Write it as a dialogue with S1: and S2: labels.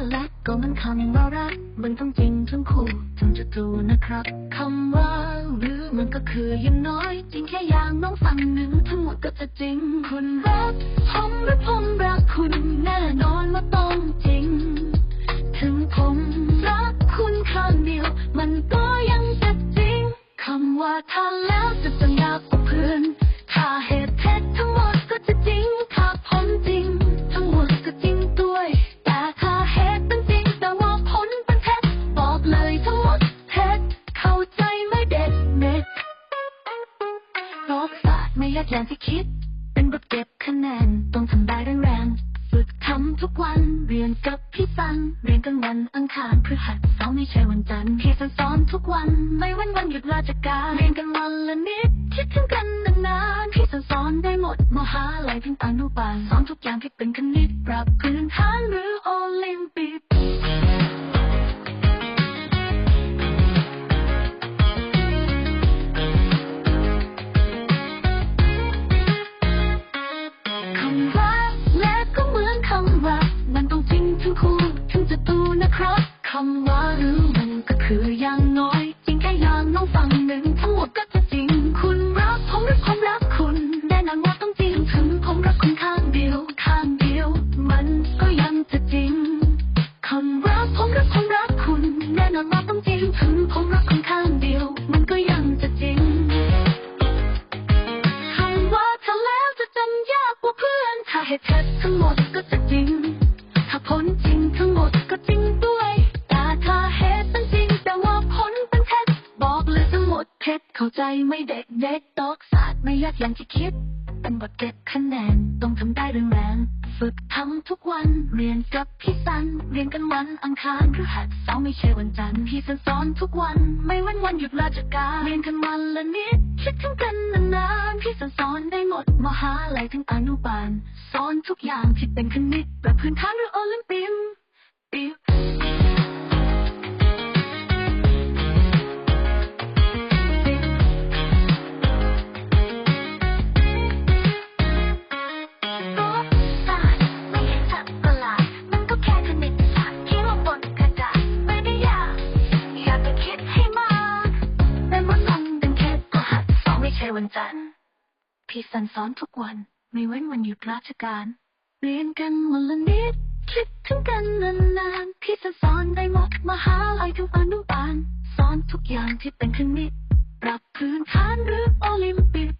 S1: เหมือนคำว่ารักมันต้องจริงทั้งคู่ถึงจะดูนะครับคำว่าหรือมันก็คืออยังน้อย จริงแค่อย่างน้องฟังหนึ่งทั้งหมดก็จะจริงคุณรักผมหรือผมรักคุณแน่นอนว่าต้องจริง ถึงผมรักคุณข้างเดียว มันก็ยังจะจริงคำว่าถ้าแล้ โลกศาสตร์ไม่ยากอย่างที่คิด เป็นบทเก็บคะแนน ต้องทำได้แรงๆฝึกทำทุกวัน เรียนกับพี่สัน เรียนกันวันอังคารพฤหัสเสาร์ไม่ใช่วันจันทร์พี่สันสอนทุกวัน ไม่ว้นวันหยุดราชการ เรียนกันวันละนิด คิดถึงกันนานๆพี่สันสอนได้หมด มหาลัยถึงอนุบาลสอนทุกอย่างที่เป็นคณิตปรับพื้นฐานหรือโอลิมปิก ครับคำว่าหรือมันก็คืออย่างน้อยจริงแค่อย่างน้องฟังหนึ่งทั้งหมดก็จะจริง คุณรักผมหรือผมรักคุณแน่นอนว่าต้องจริงถึงผมรักคุณข้างเดียวข้างเดียว มันก็ยังจะจริงคำรักผมรือผมรักคุณแน่นอนว่าต้องจริงถึงผมรักคุณข้างเดียว มันก็ยังจะจริงคำว่าถ้าแล้วจะจำยากกว่าเพื่อนถ้าเหตุเท็จทั้งหมดก็จะจริง เข้าใจไม่เด็กเด็กตอกศาสตร์ไม่ยากอย่างที่คิด เป็นบทเก็บคะแนนต้องทำได้แรงๆฝึกทำทุกวันเรียนกับพี่สัน เรียนกันวันอังคารพฤหัสเสาร์ไม่ใช่วันจันทร์พี่สันสอนทุกวัน ไม่ว้นวันหยุดราชการเรียนกันวันละนิดคิดถึงกันนานๆพี่สันสอนได้หมดมหาลัยถึงอนุบาลสอนทุกอย่างที่เป็นคณิตแบบพื้นฐานหรือโอลิมปิก วันจันทร์พี่สั่งสอนทุกวันไม่เว้นวันหยุดราชการ เรียนกันวันละนิดคิดถึงกันนานๆพี่สั่งสอนได้หมดมหาลัยทุกอนุบาลสอนทุกอย่างที่เป็นคณิตปรับพื้นฐานหรือโอลิมปิก